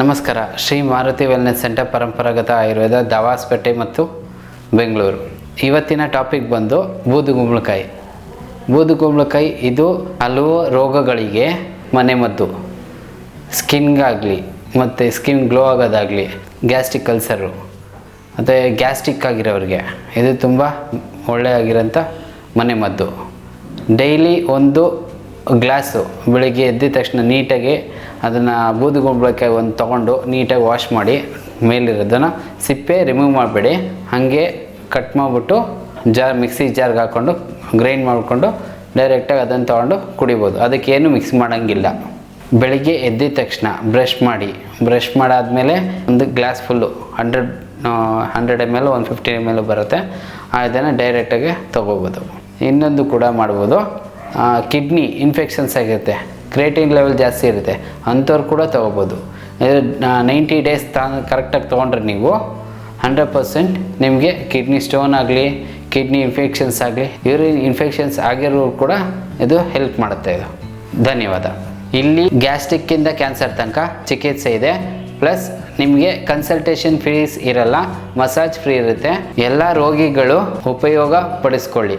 ನಮಸ್ಕಾರ. Shri Maruti wellness centre ಪರಂಪರಾಗತ ಆಯುರ್ವೇದ ದವಾಸ್ಪೇಟೆ ಮತ್ತು ಬೆಂಗಳೂರು. ಇವತ್ತಿನ ಟಾಪಿಕ್ ಬಂದು ಬೂದುಗುಂಬಳಕಾಯಿ ಬೂದುಗುಂಬಳಕಾಯಿ ಇದು ಹಲವು ರೋಗಗಳಿಗೆ ಮನೆಮದ್ದು. ಸ್ಕಿನ್ಗಾಗಲಿ ಮತ್ತು ಸ್ಕಿನ್ ಗ್ಲೋ ಆಗೋದಾಗಲಿ ಗ್ಯಾಸ್ಟ್ರಿಕ್ ಅಲ್ಸರು. ಮತ್ತು ಗ್ಯಾಸ್ಟ್ರಿಕ್ ಆಗಿರೋರಿಗೆ ಇದು ತುಂಬ ಒಳ್ಳೆಯಾಗಿರೋಂಥ ಮನೆಮದ್ದು. ಡೈಲಿ ಒಂದು ಗ್ಲಾಸು ಬೆಳಿಗ್ಗೆ ಎದ್ದ ತಕ್ಷಣ ನೀಟಾಗಿ ಅದನ್ನು ಬೂದುಗುಂಬಳಕಾಯಿ ಒಂದು ತೊಗೊಂಡು ನೀಟಾಗಿ ವಾಶ್ ಮಾಡಿ ಮೇಲಿರೋದನ್ನು ಸಿಪ್ಪೆ ರಿಮೂವ್ ಮಾಡಬೇಡಿ. ಹಾಗೆ ಕಟ್ ಮಾಡಿಬಿಟ್ಟು ಜಾರ್ ಮಿಕ್ಸಿ ಜಾರ್ಗೆ ಹಾಕ್ಕೊಂಡು ಗ್ರೈಂಡ್ ಮಾಡಿಕೊಂಡು ಡೈರೆಕ್ಟಾಗಿ ಅದನ್ನು ತೊಗೊಂಡು ಕುಡಿಬೋದು. ಅದಕ್ಕೇನು ಮಿಕ್ಸ್ ಮಾಡೋಂಗಿಲ್ಲ. ಬೆಳಿಗ್ಗೆ ಎದ್ದಿದ ತಕ್ಷಣ ಬ್ರಷ್ ಮಾಡಿ. ಬ್ರಷ್ ಮಾಡಾದಮೇಲೆ ಒಂದು glass full hundred hundred M L one fifty M L ಬರುತ್ತೆ. ಅದನ್ನು ಡೈರೆಕ್ಟಾಗಿ ತೊಗೋಬೋದು. ಇನ್ನೊಂದು ಕೂಡ ಮಾಡ್ಬೋದು. ಕಿಡ್ನಿ ಇನ್ಫೆಕ್ಷನ್ಸ್ ಆಗಿರುತ್ತೆ. ಕ್ರಿಯೇಟಿನ್ ಲೆವೆಲ್ ಜಾಸ್ತಿ ಇರುತ್ತೆ. ಅಂಥವ್ರು ಕೂಡ ತೊಗೋಬೋದು. ನೈಂಟಿ ಡೇಸ್ ತಾ ಕರೆಕ್ಟಾಗಿ ತೊಗೊಂಡ್ರೆ ನೀವು ಹಂಡ್ರೆಡ್ ಪರ್ಸೆಂಟ್ ನಿಮಗೆ ಕಿಡ್ನಿ ಸ್ಟೋನ್ ಆಗಲಿ ಕಿಡ್ನಿ ಇನ್ಫೆಕ್ಷನ್ಸ್ ಆಗಲಿ ಯೂರಿನ್ ಇನ್ಫೆಕ್ಷನ್ಸ್ ಆಗಿರೋರು ಕೂಡ ಇದು ಹೆಲ್ಪ್ ಮಾಡುತ್ತೆ ಇದು. ಧನ್ಯವಾದ. ಇಲ್ಲಿ ಗ್ಯಾಸ್ಟ್ರಿಕ್ಕಿಂದ ಕ್ಯಾನ್ಸರ್ ತನಕ ಚಿಕಿತ್ಸೆ ಇದೆ. ಪ್ಲಸ್ ನಿಮಗೆ ಕನ್ಸಲ್ಟೇಷನ್ ಫೀಸ್ ಇರಲ್ಲ ಮಸಾಜ್ ಫ್ರೀ ಇರುತ್ತೆ. ಎಲ್ಲ ರೋಗಿಗಳು ಉಪಯೋಗ ಪಡಿಸ್ಕೊಳ್ಳಿ.